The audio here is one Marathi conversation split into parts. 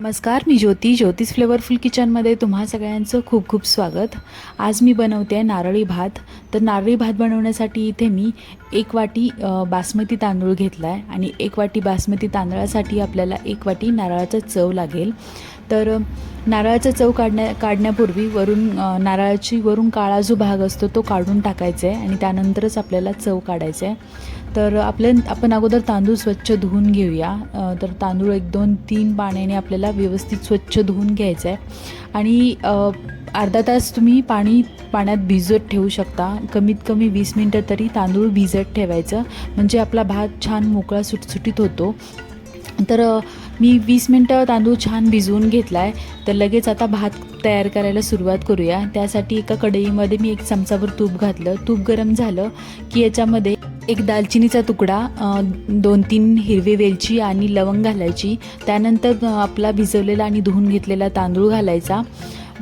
नमस्कार मी ज्योती. ज्योतिष फ्लेवरफुल किचनमध्ये तुम्हा सगळ्यांचं खूप खूप स्वागत. आज मी बनवते आहे नारळी भात. तर नारळी भात बनवण्यासाठी इथे मी एक वाटी बासमती तांदूळ घेतला आहे आणि एक वाटी बासमती तांदळासाठी आपल्याला एक वाटी नारळाचा चव लागेल. तर नारळाचा चव काढण्या काढण्यापूर्वी वरून नारळाची वरून काळा जो भाग असतो तो काढून टाकायचा आहे आणि त्यानंतरच आपल्याला चव काढायचं आहे तर आपल्या आपण अगोदर तांदूळ स्वच्छ धुवून घेऊया. तर तांदूळ एक दोन तीन पाण्याने आपल्याला व्यवस्थित स्वच्छ धुवून घ्यायचं आहे आणि अर्धा तास तुम्ही पाणी पाण्यात भिजत ठेवू शकता. कमीत कमी वीस मिनटं तरी तांदूळ भिजत ठेवायचं. म्हणजे आपला भात छान मोकळा सुटसुटीत होतो. तर मी वीस मिनटं तांदूळ छान भिजवून घेतला आहे तर लगेच आता भात तयार करायला सुरुवात करूया. त्यासाठी एका कढईमध्ये मी एक चमचाभर तूप घातलं. तूप गरम झालं की याच्यामध्ये एक दालचिनीचा तुकडा दोन तीन हिरवी वेलची आणि लवंग घालायची. त्यानंतर आपला भिजवलेला आणि धुवून घेतलेला तांदूळ घालायचा.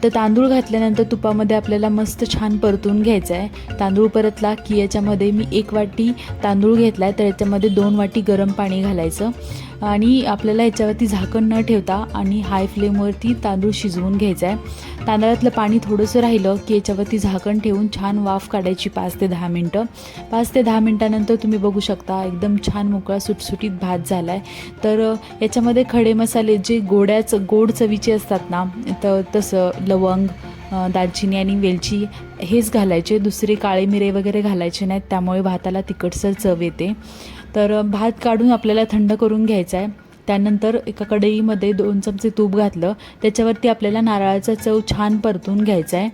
तर तांदूळ घातल्यानंतर तुपामध्ये आपल्याला मस्त छान परतून घ्यायचं आहे. तांदूळ परतला की याच्यामध्ये मी एक वाटी तांदूळ घेतला आहे तर याच्यामध्ये दोन वाटी गरम पाणी घालायचं. आणि आपल्याला याच्यावरती झाकण न ठेवता आणि हाय फ्लेमवरती तांदूळ शिजवून घ्यायचा आहे. तांदळातलं पाणी थोडंसं राहिलं की याच्यावरती झाकण ठेवून छान वाफ काढायची पाच ते दहा मिनटं. पाच ते दहा मिनटानंतर तुम्ही बघू शकता एकदम छान मोकळा सुटसुटीत भात झाला आहे तर याच्यामध्ये खडे मसाले जे गोड्याच गोड चवीचे असतात ना तर तसं लवंग दालचिनी आणि वेलची हेच घालायचे. दुसरे काळे मिरे वगैरे घालायचे नाहीत त्यामुळे भाताला तिखटसर चव येते. तर भात काढून आपल्याला थंड करून घ्यायचा आहे. त्यानंतर एका कढईमध्ये दोन चमचे तूप घातलं. त्याच्यावरती आपल्याला नारळाचा चव छान परतून घ्यायचा आहे.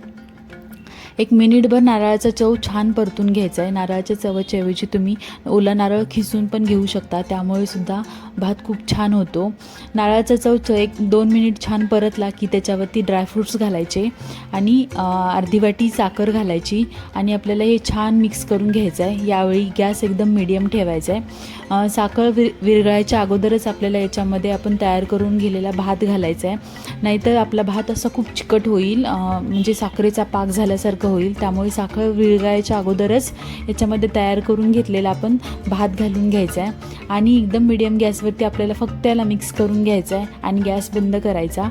एक मिनिटभर नारळाचा चव छान परतून घ्यायचा आहे. नारळाच्या चवाच्या ऐवजी तुम्ही ओला नारळ खिसून पण घेऊ शकता. त्यामुळे सुद्धा भात खूप छान होतो. नारळाचा चव एक दोन मिनिट छान परतला की त्याच्यावरती ड्रायफ्रूट्स घालायचे आणि अर्धी वाटी साखर घालायची आणि आपल्याला हे छान मिक्स करून घ्यायचं आहे. यावेळी गॅस एकदम मिडियम ठेवायचा आहे. साखर विर विरघळायच्या अगोदरच आपल्याला याच्यामध्ये आपण तयार करून गेलेला भात घालायचा आहे. नाहीतर आपला भात असा खूप चिकट होईल. म्हणजे साखरेचा पाक झाल्यासारखं होईल. त्यामुळे साखर विरघळायच्या अगोदरच याच्यामध्ये तयार करून घेतलेला आपण भात घालून घ्यायचा आहे आणि एकदम मिडियम गॅसवरती आपल्याला फक्त त्याला मिक्स करून घ्यायचं आहे आणि गॅस बंद करायचा.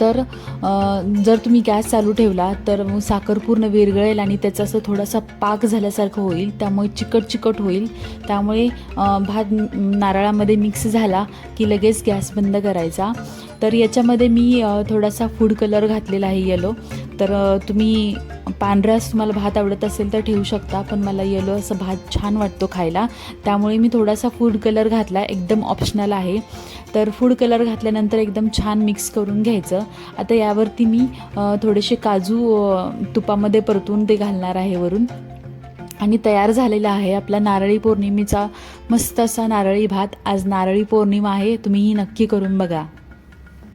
तर जर तुम्ही गॅस चालू ठेवला तर मग साखर पूर्ण विरघळेल आणि त्याचा असं थोडासा पाक झाल्यासारखं होईल. त्यामुळे चिकट चिकट होईल. त्यामुळे भात नारळामध्ये मिक्स झाला की लगेच गॅस बंद करायचा. तर याच्यामध्ये मी थोडासा फूड कलर घातलेला आहे येलो तर तुम्ही पांढराच तुम्हाला भात आवडत असेल तर ठेवू शकता पण मला येलो असं भात छान वाटतो खायला. त्यामुळे मी थोडासा फूड कलर घातला एकदम ऑप्शनल आहे. तर फूड कलर घातल्यानंतर एकदम छान मिक्स करून घ्यायचं. आता यावरती मी थोडेसे काजू तुपामध्ये परतून ते घालणार आहे वरून. आणि तयार झालेला आहे आपला नारळी पौर्णिमेचा मस्त असा नारळी भात. आज नारळी पौर्णिमा आहे तुम्हीही नक्की करून बघा.